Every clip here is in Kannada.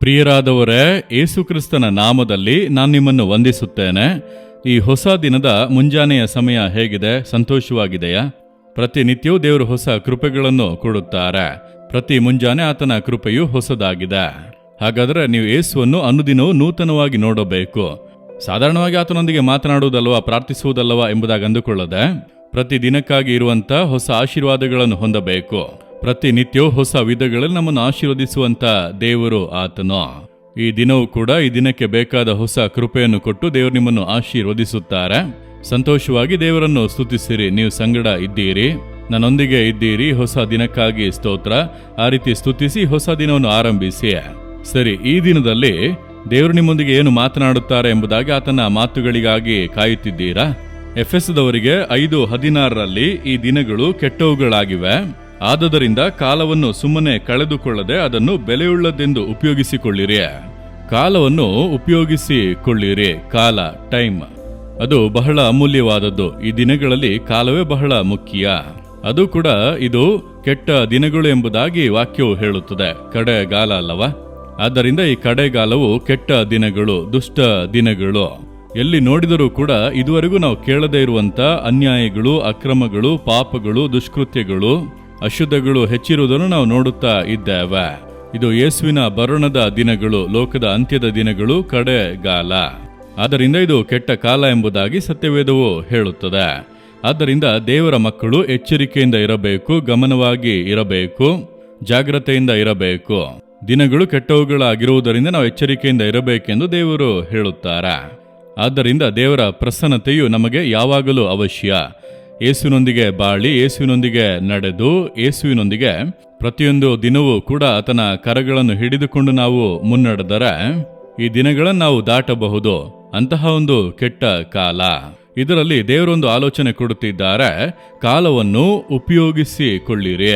ಪ್ರಿಯರಾದವರೇ, ಯೇಸುಕ್ರಿಸ್ತನ ನಾಮದಲ್ಲಿ ನಾನು ನಿಮ್ಮನ್ನು ವಂದಿಸುತ್ತೇನೆ. ಈ ಹೊಸ ದಿನದ ಮುಂಜಾನೆಯ ಸಮಯ ಹೇಗಿದೆ? ಸಂತೋಷವಾಗಿದೆಯಾ? ಪ್ರತಿನಿತ್ಯವೂ ದೇವರು ಹೊಸ ಕೃಪೆಗಳನ್ನು ಕೊಡುತ್ತಾರೆ. ಪ್ರತಿ ಮುಂಜಾನೆ ಆತನ ಕೃಪೆಯು ಹೊಸದಾಗಿದೆ. ಹಾಗಾದರೆ ನೀವು ಯೇಸುವನ್ನು ಅನುದಿನವೂ ನೂತನವಾಗಿ ನೋಡಬೇಕು. ಸಾಧಾರಣವಾಗಿ ಆತನೊಂದಿಗೆ ಮಾತನಾಡುವುದಲ್ವಾ ಪ್ರಾರ್ಥಿಸುವುದಲ್ಲವಾ ಎಂಬುದಾಗಿ ಅಂದುಕೊಳ್ಳದೆ ಪ್ರತಿ ದಿನಕ್ಕಾಗಿ ಇರುವಂತ ಹೊಸ ಆಶೀರ್ವಾದಗಳನ್ನು ಹೊಂದಬೇಕು. ಪ್ರತಿನಿತ್ಯವೂ ಹೊಸ ವಿಧಗಳಲ್ಲಿ ನಮ್ಮನ್ನು ಆಶೀರ್ವದಿಸುವಂತ ದೇವರು ಆತನು. ಈ ದಿನವೂ ಕೂಡ ಈ ದಿನಕ್ಕೆ ಬೇಕಾದ ಹೊಸ ಕೃಪೆಯನ್ನು ಕೊಟ್ಟು ದೇವರು ನಿಮ್ಮನ್ನು ಆಶೀರ್ವದಿಸುತ್ತಾರೆ. ಸಂತೋಷವಾಗಿ ದೇವರನ್ನು ಸ್ತುತಿಸಿರಿ. ನೀವು ಸಂಗಡ ಇದ್ದೀರಿ. ನನ್ನೊಂದಿಗೆ ಇದ್ದೀರಿ. ಹೊಸ ದಿನಕ್ಕಾಗಿ ಸ್ತೋತ್ರ. ಆ ರೀತಿ ಸ್ತುತಿಸಿ ಹೊಸ ದಿನವನ್ನು ಆರಂಭಿಸಿ. ಸರಿ, ಈ ದಿನದಲ್ಲಿ ದೇವರು ನಿಮ್ಮೊಂದಿಗೆ ಏನು ಮಾತನಾಡುತ್ತಾರೆ ಎಂಬುದಾಗಿ ಆತನ ಮಾತುಗಳಿಗಾಗಿ ಕಾಯುತ್ತಿದ್ದೀರಾ? ಎಫ್ ಎಫೆಸದವರಿಗೆ ಐದು ಹದಿನಾರರಲ್ಲಿ ಈ ದಿನಗಳು ಕೆಟ್ಟವುಗಳಾಗಿವೆ. ಆದದರಿಂದ ಕಾಲವನ್ನು ಸುಮ್ಮನೆ ಕಳೆದುಕೊಳ್ಳದೆ ಅದನ್ನು ಬೆಲೆಯುಳ್ಳದೆಂದು ಉಪಯೋಗಿಸಿಕೊಳ್ಳಿರಿ. ಕಾಲವನ್ನು ಉಪಯೋಗಿಸಿಕೊಳ್ಳಿರಿ. ಕಾಲ, ಟೈಮ್. ಅದು ಬಹಳ ಅಮೂಲ್ಯವಾದದ್ದು. ಈ ದಿನಗಳಲ್ಲಿ ಕಾಲವೇ ಬಹಳ ಮುಖ್ಯ. ಅದು ಕೂಡ ಇದು ಕೆಟ್ಟ ದಿನಗಳು ಎಂಬುದಾಗಿ ವಾಕ್ಯವು ಹೇಳುತ್ತದೆ. ಕಡೆಗಾಲ ಅಲ್ಲವಾ? ಆದ್ದರಿಂದ ಈ ಕಡೆಗಾಲವು ಕೆಟ್ಟ ದಿನಗಳು, ದುಷ್ಟ ದಿನಗಳು. ಎಲ್ಲಿ ನೋಡಿದರೂ ಕೂಡ ಇದುವರೆಗೂ ನಾವು ಕೇಳದೇ ಇರುವಂತ ಅನ್ಯಾಯಗಳು, ಅಕ್ರಮಗಳು, ಪಾಪಗಳು, ದುಷ್ಕೃತ್ಯಗಳು ಅಶುದ್ಧಗಳು ಹೆಚ್ಚಿರುವುದನ್ನು ನಾವು ನೋಡುತ್ತಾ ಇದ್ದೇವೆ. ಇದು ಯೇಸುವಿನ ಬರಣದ ದಿನಗಳು, ಲೋಕದ ಅಂತ್ಯದ ದಿನಗಳು ಕಡೆಗಾಲ. ಆದ್ದರಿಂದ ಇದು ಕೆಟ್ಟ ಕಾಲ ಎಂಬುದಾಗಿ ಸತ್ಯವೇದವು ಹೇಳುತ್ತದೆ. ಆದ್ದರಿಂದ ದೇವರ ಮಕ್ಕಳು ಎಚ್ಚರಿಕೆಯಿಂದ ಇರಬೇಕು, ಗಮನವಾಗಿ ಇರಬೇಕು, ಜಾಗ್ರತೆಯಿಂದ ಇರಬೇಕು. ದಿನಗಳು ಕೆಟ್ಟವುಗಳಾಗಿರುವುದರಿಂದ ನಾವು ಎಚ್ಚರಿಕೆಯಿಂದ ಇರಬೇಕೆಂದು ದೇವರು ಹೇಳುತ್ತಾರೆ. ಆದ್ದರಿಂದ ದೇವರ ಪ್ರಸನ್ನತೆಯು ನಮಗೆ ಯಾವಾಗಲೂ ಅವಶ್ಯ. ಯೇಸುವಿನೊಂದಿಗೆ ಬಾಳಿ, ಯೇಸುವಿನೊಂದಿಗೆ ನಡೆದು, ಯೇಸುವಿನೊಂದಿಗೆ ಪ್ರತಿಯೊಂದು ದಿನವೂ ಕೂಡ ಆತನ ಕರಗಳನ್ನು ಹಿಡಿದುಕೊಂಡು ನಾವು ಮುನ್ನಡೆದರೆ ಈ ದಿನಗಳನ್ನು ನಾವು ದಾಟಬಹುದು. ಅಂತಹ ಒಂದು ಕೆಟ್ಟ ಕಾಲ. ಇದರಲ್ಲಿ ದೇವರೊಂದು ಆಲೋಚನೆ ಕೊಡುತ್ತಿದ್ದಾರೆ. ಕಾಲವನ್ನು ಉಪಯೋಗಿಸಿಕೊಳ್ಳಿರಿ.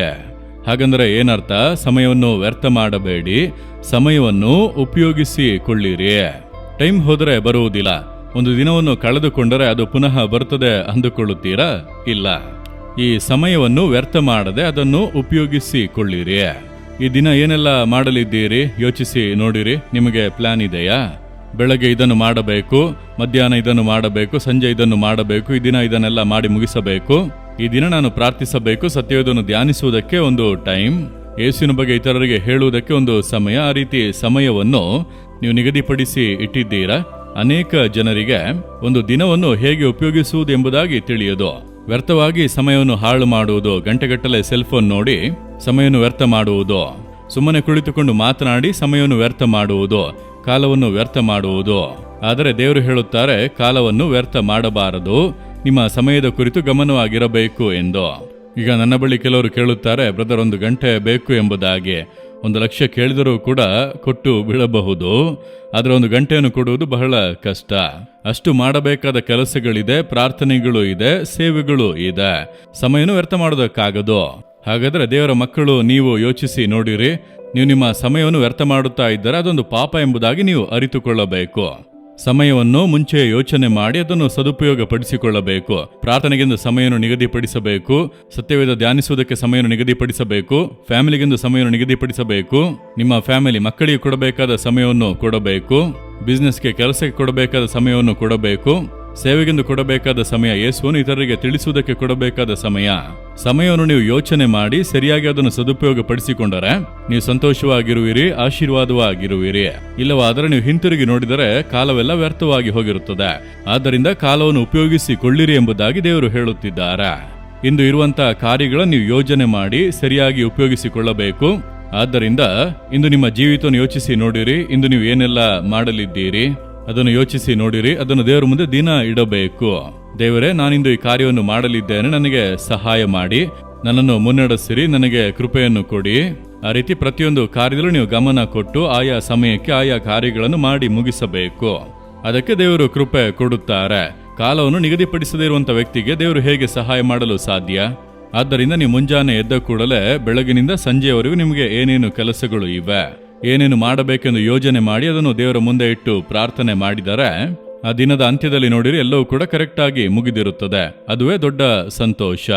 ಹಾಗಂದ್ರೆ ಏನರ್ಥ? ಸಮಯವನ್ನು ವ್ಯರ್ಥ ಮಾಡಬೇಡಿ. ಸಮಯವನ್ನು ಉಪಯೋಗಿಸಿಕೊಳ್ಳಿರಿ. ಟೈಮ್ ಹೋದರೆ ಬರುವುದಿಲ್ಲ. ಒಂದು ದಿನವನ್ನು ಕಳೆದುಕೊಂಡರೆ ಅದು ಪುನಃ ಬರುತ್ತದೆ ಅಂದುಕೊಳ್ಳುತ್ತೀರಾ? ಇಲ್ಲ. ಈ ಸಮಯವನ್ನು ವ್ಯರ್ಥ ಮಾಡದೆ ಅದನ್ನು ಉಪಯೋಗಿಸಿಕೊಳ್ಳಿರಿ. ಈ ದಿನ ಏನೆಲ್ಲ ಮಾಡಲಿದ್ದೀರಿ? ಯೋಚಿಸಿ ನೋಡಿರಿ. ನಿಮಗೆ ಪ್ಲಾನ್ ಇದೆಯಾ? ಬೆಳಗ್ಗೆ ಇದನ್ನು ಮಾಡಬೇಕು, ಮಧ್ಯಾಹ್ನ ಇದನ್ನು ಮಾಡಬೇಕು, ಸಂಜೆ ಇದನ್ನು ಮಾಡಬೇಕು, ಈ ದಿನ ಇದನ್ನೆಲ್ಲ ಮಾಡಿ ಮುಗಿಸಬೇಕು. ಈ ದಿನ ನಾನು ಪ್ರಾರ್ಥಿಸಬೇಕು ಸತ್ಯವೇದನ್ನು ಧ್ಯಾನಿಸುವುದಕ್ಕೆ ಒಂದು ಟೈಮ್ ಏಸಿನ ಬಗ್ಗೆ ಇತರರಿಗೆ ಹೇಳುವುದಕ್ಕೆ ಒಂದು ಸಮಯ. ಆ ರೀತಿ ಸಮಯವನ್ನು ನೀವು ನಿಗದಿಪಡಿಸಿ ಇಟ್ಟಿದ್ದೀರಾ? ಅನೇಕ ಜನರಿಗೆ ಒಂದು ದಿನವನ್ನು ಹೇಗೆ ಉಪಯೋಗಿಸುವುದು ಎಂಬುದಾಗಿ ತಿಳಿಯದು ವ್ಯರ್ಥವಾಗಿ ಸಮಯವನ್ನು ಹಾಳು ಮಾಡುವುದು, ಗಂಟೆಗಟ್ಟಲೆ ಸೆಲ್ಫೋನ್ ನೋಡಿ ಸಮಯವನ್ನು ವ್ಯರ್ಥ ಮಾಡುವುದು. ಸುಮ್ಮನೆ ಕುಳಿತುಕೊಂಡು ಮಾತನಾಡಿ ಸಮಯವನ್ನು ವ್ಯರ್ಥ ಮಾಡುವುದು, ಕಾಲವನ್ನು ವ್ಯರ್ಥ ಮಾಡುವುದು. ಆದರೆ ದೇವರು ಹೇಳುತ್ತಾರೆ, ಕಾಲವನ್ನು ವ್ಯರ್ಥ ಮಾಡಬಾರದು, ನಿಮ್ಮ ಸಮಯದ ಕುರಿತು ಗಮನವಾಗಿರಬೇಕು ಎಂದು. ಈಗ ನನ್ನ ಬಳಿ ಕೆಲವರು ಕೇಳುತ್ತಾರೆ, ಬ್ರದರ್, ಒಂದು ಗಂಟೆ ಬೇಕು ಎಂಬುದಾಗಿ. ಒಂದು ಲಕ್ಷ ಕೇಳಿದರೂ ಕೂಡ ಕೊಟ್ಟು ಬಿಡಬಹುದು. ಆದರೆ ಒಂದು ಗಂಟೆಯನ್ನು ಕೊಡುವುದು ಬಹಳ ಕಷ್ಟ. ಅಷ್ಟು ಮಾಡಬೇಕಾದ ಕೆಲಸಗಳಿದೆ, ಪ್ರಾರ್ಥನೆಗಳು ಇದೆ, ಸೇವೆಗಳು ಇದೆ. ಸಮಯನೂ ವ್ಯರ್ಥ ಮಾಡೋದಕ್ಕಾಗದು. ಹಾಗಾದ್ರೆ ದೇವರ ಮಕ್ಕಳು ನೀವು ಯೋಚಿಸಿ ನೋಡಿರಿ. ನೀವು ನಿಮ್ಮ ಸಮಯವನ್ನು ವ್ಯರ್ಥ ಮಾಡುತ್ತಾ ಇದ್ದರೆ ಅದೊಂದು ಪಾಪ ಎಂಬುದಾಗಿ ನೀವು ಅರಿತುಕೊಳ್ಳಬೇಕು. ಸಮಯವನ್ನು ಮುಂಚೆ ಯೋಚನೆ ಮಾಡಿ ಅದನ್ನು ಸದುಪಯೋಗಪಡಿಸಿಕೊಳ್ಳಬೇಕು. ಪ್ರಾರ್ಥನೆಗೆಂದು ಸಮಯವನ್ನು ನಿಗದಿಪಡಿಸಬೇಕು. ಸತ್ಯವೇದ ಧ್ಯಾನಿಸುವುದಕ್ಕೆ ಸಮಯವನ್ನು ನಿಗದಿಪಡಿಸಬೇಕು. ಫ್ಯಾಮಿಲಿಗೆಂದು ಸಮಯವನ್ನು ನಿಗದಿಪಡಿಸಬೇಕು. ನಿಮ್ಮ ಫ್ಯಾಮಿಲಿ ಮಕ್ಕಳಿಗೆ ಕೊಡಬೇಕಾದ ಸಮಯವನ್ನು ಕೊಡಬೇಕು. ಬಿಸ್ನೆಸ್ಗೆ ಕೆಲಸಕ್ಕೆ ಕೊಡಬೇಕಾದ ಸಮಯವನ್ನು ಕೊಡಬೇಕು. ಸೇವೆಗೆಂದು ಕೊಡಬೇಕಾದ ಸಮಯ ಯೇಸುವನ್ನು ಇತರರಿಗೆ ತಿಳಿಸುವುದಕ್ಕೆ ಕೊಡಬೇಕಾದ ಸಮಯ. ಸಮಯವನ್ನು ನೀವು ಯೋಚನೆ ಮಾಡಿ ಸರಿಯಾಗಿ ಅದನ್ನು ಸದುಪಯೋಗ ಪಡಿಸಿಕೊಂಡರೆ ನೀವು ಸಂತೋಷವಾಗಿರುವಿರಿ, ಆಶೀರ್ವಾದವಾಗಿರುವಿರಿ. ಇಲ್ಲವಾದರೆ ನೀವು ಹಿಂತಿರುಗಿ ನೋಡಿದರೆ ಕಾಲವೆಲ್ಲ ವ್ಯರ್ಥವಾಗಿ ಹೋಗಿರುತ್ತದೆ. ಆದ್ದರಿಂದ ಕಾಲವನ್ನು ಉಪಯೋಗಿಸಿಕೊಳ್ಳಿರಿ ಎಂಬುದಾಗಿ ದೇವರು ಹೇಳುತ್ತಿದ್ದಾರೆ. ಇಂದು ಇರುವಂತಹ ಕಾರ್ಯಗಳನ್ನು ನೀವು ಯೋಜನೆ ಮಾಡಿ ಸರಿಯಾಗಿ ಉಪಯೋಗಿಸಿಕೊಳ್ಳಬೇಕು. ಆದ್ದರಿಂದ ಇಂದು ನಿಮ್ಮ ಜೀವಿತವನ್ನು ಯೋಚಿಸಿ ನೋಡಿರಿ. ಇಂದು ನೀವು ಏನೆಲ್ಲ ಮಾಡಲಿದ್ದೀರಿ? ಅದನ್ನು ಯೋಚಿಸಿ ನೋಡಿರಿ, ಅದನ್ನು ದೇವರ ಮುಂದೆ ದಿನ ಇಡಬೇಕು. ದೇವರೇ, ನಾನಿಂದು ಈ ಕಾರ್ಯವನ್ನು ಮಾಡಲಿದ್ದೇನೆ, ನನಗೆ ಸಹಾಯ ಮಾಡಿ, ನನ್ನನ್ನು ಮುನ್ನಡೆಸಿರಿ, ನನಗೆ ಕೃಪೆಯನ್ನು ಕೊಡಿ. ಆ ರೀತಿ ಪ್ರತಿಯೊಂದು ಕಾರ್ಯದಲ್ಲೂ ನೀವು ಗಮನ ಕೊಟ್ಟು, ಆಯಾ ಸಮಯಕ್ಕೆ ಆಯಾ ಕಾರ್ಯಗಳನ್ನು ಮಾಡಿ ಮುಗಿಸಬೇಕು. ಅದಕ್ಕೆ ದೇವರು ಕೃಪೆ ಕೊಡುತ್ತಾರೆ. ಕಾಲವನ್ನು ನಿಗದಿಪಡಿಸದೇ ಇರುವಂತಹ ವ್ಯಕ್ತಿಗೆ ದೇವರು ಹೇಗೆ ಸಹಾಯ ಮಾಡಲು ಸಾಧ್ಯ? ಆದ್ದರಿಂದ ನೀವು ಮುಂಜಾನೆ ಎದ್ದ ಕೂಡಲೇ ಬೆಳಗಿನಿಂದ ಸಂಜೆಯವರೆಗೂ ನಿಮಗೆ ಏನೇನು ಕೆಲಸಗಳು ಇವೆ? ಏನೇನು ಮಾಡಬೇಕೆಂದು ಯೋಜನೆ ಮಾಡಿ ಅದನ್ನು ದೇವರ ಮುಂದೆ ಇಟ್ಟು ಪ್ರಾರ್ಥನೆ ಮಾಡಿದರೆ, ಆ ದಿನದ ಅಂತ್ಯದಲ್ಲಿ ನೋಡಿರಿ, ಎಲ್ಲವೂ ಕೂಡ ಕರೆಕ್ಟ್ ಆಗಿ ಮುಗಿದಿರುತ್ತದೆ. ಅದುವೇ ದೊಡ್ಡ ಸಂತೋಷ.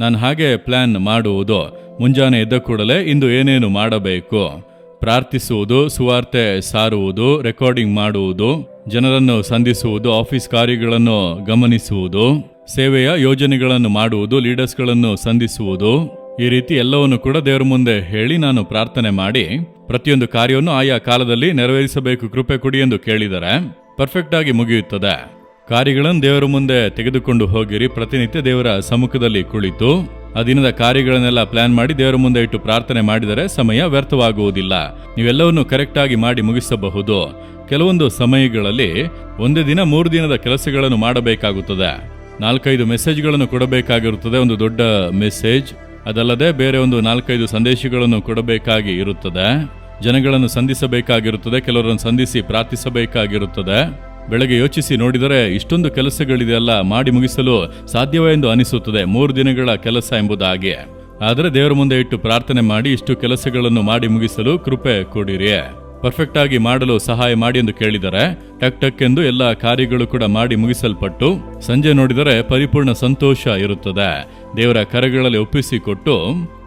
ನಾನು ಹಾಗೆ ಪ್ಲಾನ್ ಮಾಡುವುದು. ಮುಂಜಾನೆ ಎದ್ದ ಕೂಡಲೇ ಇಂದು ಏನೇನು ಮಾಡಬೇಕು? ಪ್ರಾರ್ಥಿಸುವುದು, ಸುವಾರ್ತೆ ಸಾರುವುದು ರೆಕಾರ್ಡಿಂಗ್ ಮಾಡುವುದು, ಜನರನ್ನು ಸಂಧಿಸುವುದು ಆಫೀಸ್ ಕಾರ್ಯಗಳನ್ನು ಗಮನಿಸುವುದು, ಸೇವೆಯ ಯೋಜನೆಗಳನ್ನು ಮಾಡುವುದು ಲೀಡರ್ಸ್ಗಳನ್ನು ಸಂಧಿಸುವುದು ಈ ರೀತಿ ಎಲ್ಲವನ್ನು ಕೂಡ ದೇವರ ಮುಂದೆ ಹೇಳಿ ನಾನು ಪ್ರಾರ್ಥನೆ ಮಾಡಿ ಪ್ರತಿಯೊಂದು ಕಾರ್ಯವನ್ನು ಆಯಾ ಕಾಲದಲ್ಲಿ ನೆರವೇರಿಸಬೇಕು, ಕೃಪೆ ಕೊಡಿ ಎಂದು ಕೇಳಿದರೆ ಪರ್ಫೆಕ್ಟ್ ಆಗಿ ಮುಗಿಯುತ್ತದೆ. ಕಾರ್ಯಗಳನ್ನು ದೇವರ ಮುಂದೆ ತೆಗೆದುಕೊಂಡು ಹೋಗಿರಿ. ಪ್ರತಿನಿತ್ಯ ದೇವರ ಸಮ್ಮುಖದಲ್ಲಿ ಕುಳಿತು ಆ ದಿನದ ಕಾರ್ಯಗಳನ್ನೆಲ್ಲ ಪ್ಲಾನ್ ಮಾಡಿ ದೇವರ ಮುಂದೆ ಇಟ್ಟು ಪ್ರಾರ್ಥನೆ ಮಾಡಿದರೆ ಸಮಯ ವ್ಯರ್ಥವಾಗುವುದಿಲ್ಲ. ನೀವೆಲ್ಲವನ್ನು ಕರೆಕ್ಟಾಗಿ ಮಾಡಿ ಮುಗಿಸಬಹುದು. ಕೆಲವೊಂದು ಸಮಯಗಳಲ್ಲಿ ಒಂದೇ ದಿನ, ಮೂರು ದಿನದ ಕೆಲಸಗಳನ್ನು ಮಾಡಬೇಕಾಗುತ್ತದೆ. ನಾಲ್ಕೈದು ಮೆಸೇಜ್ಗಳನ್ನು ಕೊಡಬೇಕಾಗಿರುತ್ತದೆ. ಒಂದು ದೊಡ್ಡ ಮೆಸೇಜ್ ಅದಲ್ಲದೆ ಬೇರೆ ಒಂದು ನಾಲ್ಕೈದು ಸಂದೇಶಗಳನ್ನು ಕೊಡಬೇಕಾಗಿ ಇರುತ್ತದೆ. ಜನಗಳನ್ನು ಸಂಧಿಸಬೇಕಾಗಿರುತ್ತದೆ, ಕೆಲವರನ್ನು ಸಂಧಿಸಿ ಪ್ರಾರ್ಥಿಸಬೇಕಾಗಿರುತ್ತದೆ. ಬೆಳಗ್ಗೆ ಯೋಚಿಸಿ ನೋಡಿದರೆ ಇಷ್ಟೊಂದು ಕೆಲಸಗಳಿದೆಯಲ್ಲ, ಮಾಡಿ ಮುಗಿಸಲು ಸಾಧ್ಯವೇ ಎಂದು ಅನಿಸುತ್ತದೆ, ಮೂರು ದಿನಗಳ ಕೆಲಸ ಎಂಬುದಾಗಿ. ಆದರೆ ದೇವರ ಮುಂದೆ ಇಟ್ಟು ಪ್ರಾರ್ಥನೆ ಮಾಡಿ ಇಷ್ಟು ಕೆಲಸಗಳನ್ನು ಮಾಡಿ ಮುಗಿಸಲು ಕೃಪೆ ಕೊಡಿರಿ. ಪರ್ಫೆಕ್ಟ್ ಆಗಿ ಮಾಡಲು ಸಹಾಯ ಮಾಡಿ ಎಂದು ಕೇಳಿದರೆ, ಟಕ್ ಟಕ್ ಎಂದು ಎಲ್ಲ ಕಾರ್ಯಗಳು ಕೂಡ ಮಾಡಿ ಮುಗಿಸಲ್ಪಟ್ಟು, ಸಂಜೆ ನೋಡಿದರೆ ಪರಿಪೂರ್ಣ ಸಂತೋಷ ಇರುತ್ತದೆ. ದೇವರ ಕರೆಗಳಲ್ಲಿ ಒಪ್ಪಿಸಿಕೊಟ್ಟು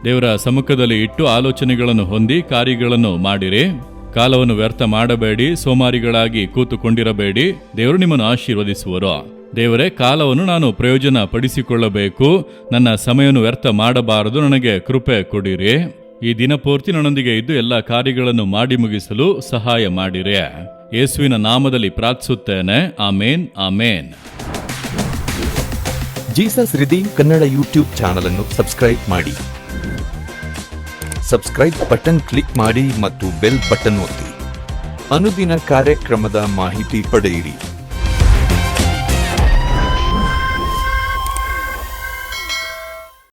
ದೇವರ ಸಮ್ಮುಖದಲ್ಲಿ ಇಟ್ಟು ಆಲೋಚನೆಗಳನ್ನು ಹೊಂದಿ ಕಾರ್ಯಗಳನ್ನು ಮಾಡಿರಿ. ಕಾಲವನ್ನು ವ್ಯರ್ಥ ಮಾಡಬೇಡಿ, ಸೋಮಾರಿಗಳಾಗಿ ಕೂತುಕೊಂಡಿರಬೇಡಿ. ದೇವರು ನಿಮ್ಮನ್ನು ಆಶೀರ್ವದಿಸುವರು. ದೇವರೇ, ಕಾಲವನ್ನು ನಾನು ಪ್ರಯೋಜನ ಪಡಿಸಿಕೊಳ್ಳಬೇಕು ನನ್ನ ಸಮಯವನ್ನು ವ್ಯರ್ಥ ಮಾಡಬಾರದು, ನನಗೆ ಕೃಪೆ ಕೊಡಿರಿ. ಈ ದಿನಪೂರ್ತಿ ನನ್ನೊಂದಿಗೆ ಇದ್ದು ಎಲ್ಲ ಕಾರ್ಯಗಳನ್ನು ಮಾಡಿ ಮುಗಿಸಲು ಸಹಾಯ ಮಾಡಿರೆ. ಯೇಸುವಿನ ನಾಮದಲ್ಲಿ ಪ್ರಾರ್ಥಿಸುತ್ತೇನೆ. Amen amen. Jesus redeem Kannada YouTube channel ಅನ್ನು ಸಬ್ಸ್ಕ್ರೈಬ್ ಮಾಡಿ. ಸಬ್ಸ್ಕ್ರೈಬ್ ಬಟನ್ ಕ್ಲಿಕ್ ಮಾಡಿ ಮತ್ತು ಬೆಲ್ ಬಟನ್ ಒತ್ತಿ. ಅನುದಿನ ಕಾರ್ಯಕ್ರಮದ ಮಾಹಿತಿ ಪಡೆಯಿರಿ.